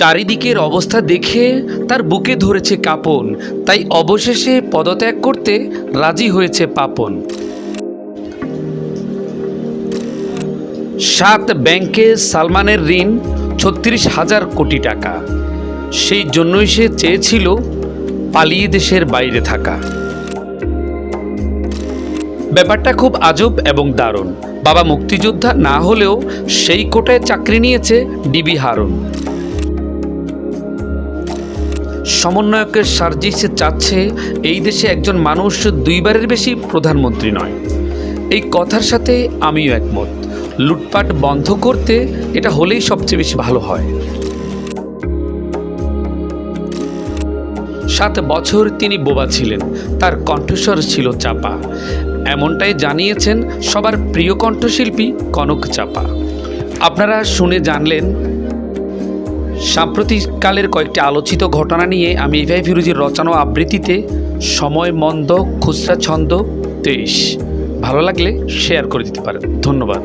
চারিদিকের অবস্থা দেখে তার বুকে ধরেছে কাঁপন। তাই অবশেষে পদত্যাগ করতে রাজি হয়েছে পাপন। সাত ব্যাংকে সালমানের ঋণ ছত্রিশ হাজার কোটি টাকা। সেই জন্যই সে চেয়েছিল পালিয়ে দেশের বাইরে থাকা। ব্যাপারটা খুব আজব এবং দারুণ। বাবা মুক্তিযোদ্ধা না হলেও সেই কোটায় চাকরি নিয়েছে ডিবি হারুন। সমন্বয়কের সার্জিসে চাচ্ছে এই দেশে একজন মানুষ দুইবারের বেশি প্রধানমন্ত্রী নয়। এই কথার সাথে আমিও একমত। লুটপাট বন্ধ করতে এটা হলেই সবচেয়ে বেশি ভালো হয়। সাত বছর তিনি বোবা ছিলেন, তার কণ্ঠস্বর ছিল চাপা। এমনটাই জানিয়েছেন সবার প্রিয় কণ্ঠশিল্পী কনক চাপা। আপনারা শুনে জানলেন সাম্প্রতিককালের কয়েকটি আলোচিত ঘটনা নিয়ে আমি ইভাই ফিরুজির রচনা আবৃত্তিতে সময় মন্দ, খুচরা ছন্দ, তেইশ। ভালো লাগলে শেয়ার করে দিতে পারেন। ধন্যবাদ।